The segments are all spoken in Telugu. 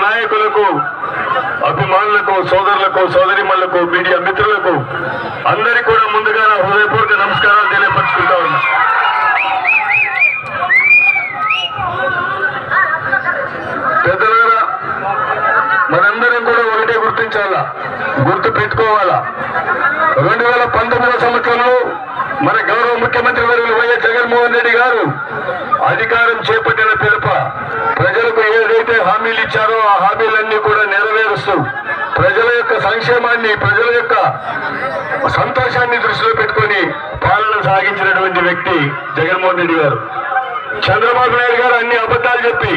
నాయకులకు అభిమానులకు సోదరులకు సోదరిమణులకు మీడియా మిత్రులకు అందరికీ కూడా ముందుగా నా హృదయపూర్వక నమస్కారాలు తెలియపరుచుకుంటా ఉన్నా. పెద్దలారా మనందరం కూడా ఒకటే గుర్తించాలా గుర్తు పెట్టుకోవాలా? రెండు వేల పంతొమ్మిదవ సంవత్సరంలో మన గౌరవ ముఖ్యమంత్రి వర్యులు వైఎస్ జగన్మోహన్ రెడ్డి గారు అధికారం చేపట్టిన పిలుప ప్రజలకు ఏదైతే హామీలు ఇచ్చారో ఆ హామీలన్నీ కూడా నెరవేరుస్తూ ప్రజల యొక్క సంక్షేమాన్ని ప్రజల యొక్క సంతోషాన్ని దృష్టిలో పెట్టుకొని పాలన సాగించినటువంటి వ్యక్తి జగన్మోహన్ రెడ్డి గారు. చంద్రబాబు నాయుడు గారు అన్ని అబద్ధాలు చెప్పి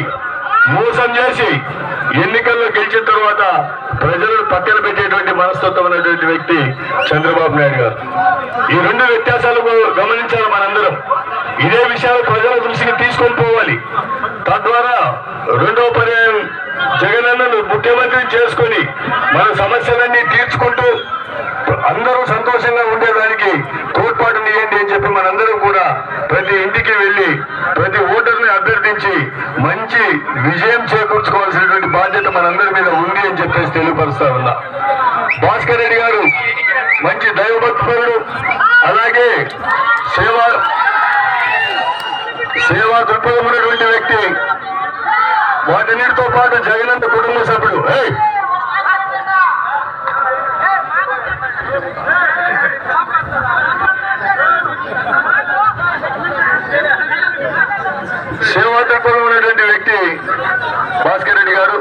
మోసం చేసి ఎన్నికల్లో గెలిచిన తర్వాత ప్రజలను పక్కన పెట్టేటువంటి మనస్తత్వం ఉన్నటువంటి వ్యక్తి చంద్రబాబు నాయుడు గారు. ఈ రెండు వ్యత్యాసాలు గమనించాలి మనందరం. ఇదే విషయాలు ప్రజల దృష్టికి తీసుకొని పోవాలి. తద్వారా రెండో పర్యాయం జగనన్నను ముఖ్యమంత్రిని చేసుకొని మన సమస్యలన్నీ తీర్చుకుంటూ అందరూ సంతోషంగా ఉండేదానికి తోడ్పాటు నియండి అని చెప్పి మనందరం కూడా ప్రతి ఇంటికి వెళ్ళి ప్రతి ఓటర్ని అభ్యర్థించి మంచి విజయం చేకూర్చుకోవాల్సినటువంటి బాధ్యత మనందరి మీద ఉంది అని చెప్పేసి తెలియపరుస్తా ఉన్నా. భాస్కర్ రెడ్డి గారు మంచి దైవభక్తులు అలాగే సేవా సేవా దృక్పథం ఉన్నటువంటి వ్యక్తి. వాటన్నిటితో పాటు జగనంత కుటుంబ సభ్యుడు. సేవా దృక్పథం ఉన్నటువంటి వ్యక్తి భాస్కర్ రెడ్డి గారు.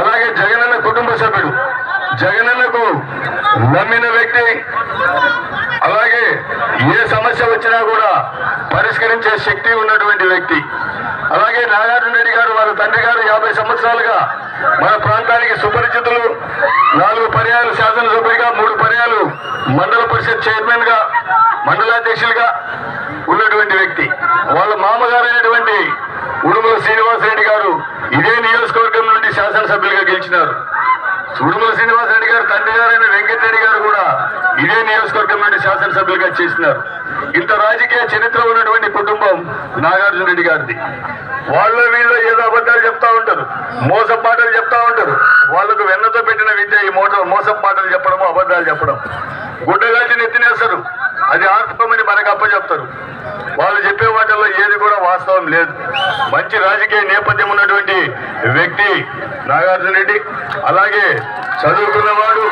అలాగే జగనన్న కుటుంబ సభ్యుడు. జగనన్న నమ్మిన వ్యక్తి అలాగే ఏ సమస్య వచ్చినా కూడా పరిష్కరించే శక్తి ఉన్నటువంటి వ్యక్తి. అలాగే నాగార్జున రెడ్డి గారు వారి తండ్రి గారు యాభై సంవత్సరాలుగా మన ప్రాంతానికి సుపరిచితులు. నాలుగు పర్యాలు శాసనసభ్యులుగా మూడు పర్యాలు మండల పరిషత్ చైర్మన్గా మండలాధ్యక్షులుగా ఉన్నటువంటి వ్యక్తి. వాళ్ళ మామగారైనటువంటి ఉడుమల శ్రీనివాసరెడ్డి గారు ఇదే నియోజకవర్గం నుండి శాసనసభ్యులుగా గెలిచినారు. ఉడుమల శ్రీనివాసరెడ్డి తండ్రి గారైన వెంకటరెడ్డి గారు కూడా ఇదే నియోజకవర్గం నుండి శాసనసభ్యులుగా చేసినారు. ఇంత రాజకీయ చరిత్ర ఉన్నటువంటి కుటుంబం నాగార్జున రెడ్డి గారిది. వాళ్ళ వీళ్ళు ఏదో అబద్ధాలు చెప్తా ఉంటారు మోసం పాటలు చెప్తా ఉంటారు. వాళ్ళకు వెన్నతో పెట్టిన విద్య ఈ మోట మోసం పాటలు చెప్పడం అబద్ధాలు చెప్పడం గుడ్డగాల్చి నెత్తినేస్తారు అది ఆర్పమని మనకు అప్పచెప్తారు. వాళ్ళు చెప్పే వాటిల్లో ఏది కూడా వాస్తవం లేదు. మంచి రాజకీయ నేపథ్యం ఉన్నటువంటి వ్యక్తి నాగార్జున రెడ్డి. అలాగే చదువుకున్నవాడు.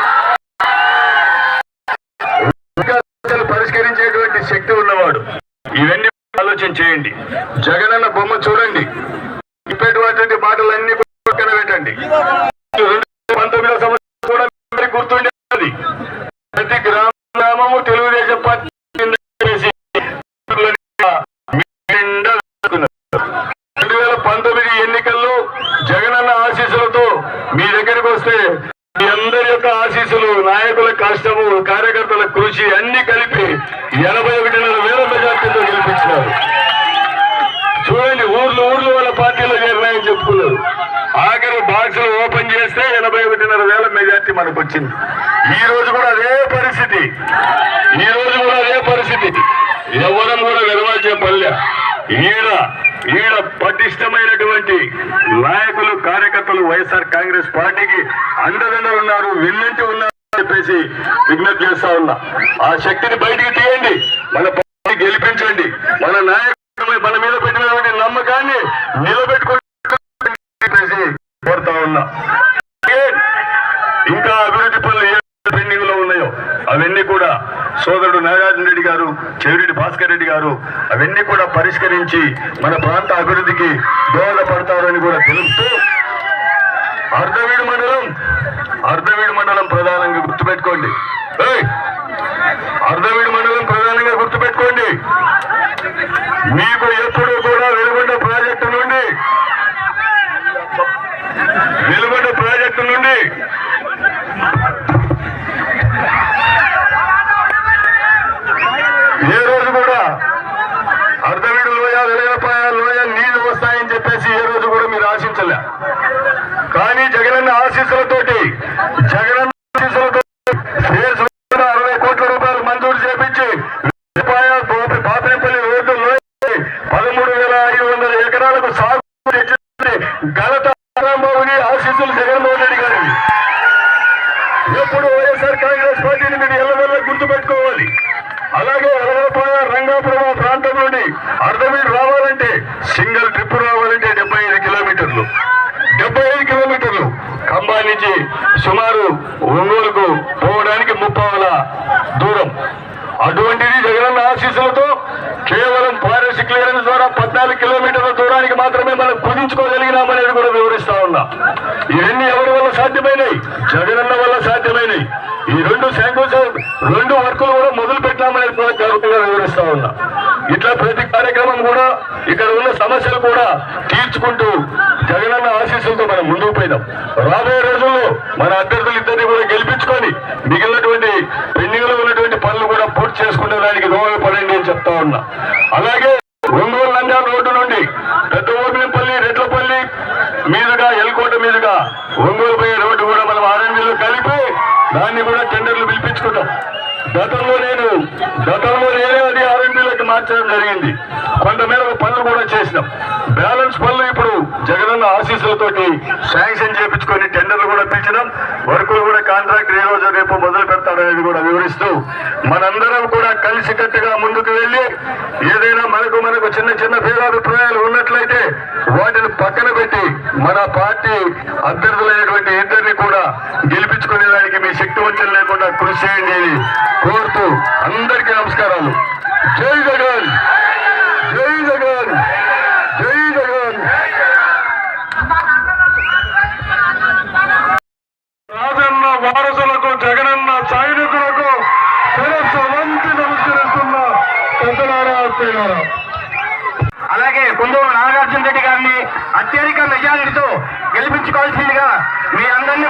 పరిష్కరించేటువంటి శక్తి ఉన్నవాడు. ఇవన్నీ ఆలోచన చేయండి. జగనన్న బొమ్మ చూడండి. ఇప్పటివంటి మాటలన్నీ పక్కన పెట్టండి. పంతొమ్మిదో సంవత్సరం కూడా అందరికీ గుర్తుండేది ప్రతి గ్రామ గ్రామము తెలుగుదేశం పార్టీ కింద వేసి నిండా వేసుకున్నారు. రెండు వేల పంతొమ్మిది ఎన్నికల్లో జగనన్న ఆశీస్సులతో మీ దగ్గరికి వస్తే మీ అందరి యొక్క ఆశీస్సులు నాయకుల కష్టము నుంచి అన్ని కలిపి ఎనభై ఒకటిన్నర వేల మెజార్టీతో గెలిపించినారు. చూడండి ఊర్లు ఊర్లు వాళ్ళ పార్టీలో చేరినాయని చెప్పుకున్నారు. ఆఖరి బాక్సులు ఓపెన్ చేస్తే ఎనభై ఒకటిన్నర వేల మెజార్టీ మనకు వచ్చింది. ఈ రోజు కూడా అదే పరిస్థితి. ఈ రోజు కూడా అదే పరిస్థితి. ఎవరం కూడా నిర్వహించే పల్లె. ఈడ ఈడ పటిష్టమైనటువంటి నాయకులు కార్యకర్తలు వైఎస్ఆర్ కాంగ్రెస్ పార్టీకి అండదండలు ఉన్నారు వెన్నంటి ఉన్నారు. చెప్పేసి విజ్ఞప్తి చేస్తా ఉన్నా. ఆ శక్తిని బయటికి తీయండి. మన పార్టీ గెలిపించండి. మన నాయకులు మన మీద పెట్టినటువంటి నమ్మకాన్ని నిలబెట్టుకోండి కోరుతా ఉన్నా. ఇంకా అభివృద్ధి పనులు ఏ పెండింగ్లో ఉన్నాయో అవన్నీ కూడా సోదరుడు నాగార్జున రెడ్డి గారు చెవిరెడ్డి భాస్కర్ రెడ్డి గారు అవన్నీ కూడా పరిష్కరించి మన ప్రాంత అభివృద్ధికి దోహదపడతారని కూడా తెలుపుతూ అర్థమే మండలం అర్ధవీడు మండలం ప్రధానంగా గుర్తుపెట్టుకోండి ఏయ్! మండలం ప్రధానంగా గుర్తుపెట్టుకోండి మీకు ఎప్పుడు కూడా వెలుగుండ ప్రాజెక్టు నుండి వెలుగుండ ప్రాజెక్టు నుండి ఏ రోజు కూడా అర్ధవీడు లోయ వెలగలపాయ లోయ నీళ్ళు వస్తాయని చెప్పేసి ఏ రోజు కూడా మీరు ఆశించలే కానీ జగనన్న ఆశీస్సులతో ఘనత రాంబాబుని ఆశీస్సులు జగన్మోహన్ రెడ్డి గారివి ఎప్పుడు వైఎస్ఆర్ కాంగ్రెస్ పార్టీని మీరు ఎల్లవెల్ల గుర్తుపెట్టుకోవాలి. అలాగే అలవాపాయ రంగాపురం ప్రాంతం నుండి అర్ధమీటర్ రావాలంటే సింగిల్ ట్రిప్ రావాలంటే డెబ్బై ఐదు కిలోమీటర్లు. డెబ్బై ఐదు కిలోమీటర్లు. ఖమ్మా నుంచి సుమారు ఒంగోలుకు పోవడానికి ముప్పావల దూరం. అటువంటిది జగనన్న ఆశీస్సులతో కేవలం ఫారెస్ట్ క్లియరెన్స్ ద్వారా పద్నాలుగు కిలోమీటర్లు మాత్రమే మనం కుదించుకోగలిగినామనేది కూడా వివరిస్తా ఉన్నా. ఇవన్నీ ఎవరి వల్ల సాధ్యమైనవి? జగనన్న వల్ల సాధ్యమైనవి. ఈ రెండు శాంకుల్స్ రెండు వర్కులు కూడా మొదలు పెట్టామనేది కూడా జాగ్రత్తగా వివరిస్తా ఉన్నా. ఇట్లా ప్రతి కార్యక్రమం కూడా ఇక్కడ ఉన్న సమస్యలు కూడా తీర్చుకుంటూ జగనన్న ఆశీస్సులతో మనం ముందుకు పోయినాం. రాబోయే రోజుల్లో మన అభ్యర్థులు ఇద్దరిని కూడా గెలిపించుకొని మిగిలినటువంటి పెండింగ్లో ఉన్నటువంటి పనులు కూడా పూర్తి చేసుకునే దానికి దోహదపడండి అని చెప్తా ఉన్నా. అలాగే ఒంగోలు పోయే రోడ్డు కూడా మనం ఆర్ఎన్బిలో కలిపి దాన్ని కూడా టెండర్లు పిలిపించుకుంటాం గతంలో నేను గతంలో నేనే అది ఆర్ఎన్బిలోకి మార్చడం జరిగింది. కొంత పనులు కూడా చేసినాం. బ్యాలెన్స్ పనులు ఇప్పుడు జగనన్న ఆశీస్సులతోటి శాంక్షన్ చేయించుకొని టెండర్లు కూడా పిలిచినాం. వర్కులు కూడా కాంట్రాక్ట్ ఏ రోజు రేపు మొదలు పెడతాడనేది కూడా వివరిస్తూ మనందరం కూడా కలిసికట్టుగా ముందుకు వెళ్ళి ఏదైనా మనకు మనకు చిన్న చిన్న భేదాభిప్రాయాలు ఉన్నట్లయితే వాటిని పక్కన పెట్టి మన పార్టీ అభ్యర్థులైనటువంటి ఇద్దరిని కూడా గెలిపించుకునే దానికి మీ శక్తి వంచన లేకుండా కృషి చేయండి కోరుతూ అందరికీ నమస్కారాలు. జై జగన్! వారసులకు జగనన్న సైనికులకు శిరస్సు వంచి నమస్కరిస్తున్న పెద్దలారా అత్తయ్యారా అలాగే కుందూరు నాగార్జున రెడ్డి గారిని అత్యధిక మెజారిటీతో గెలిపించుకోవాల్సిందిగా మీ అందరినీ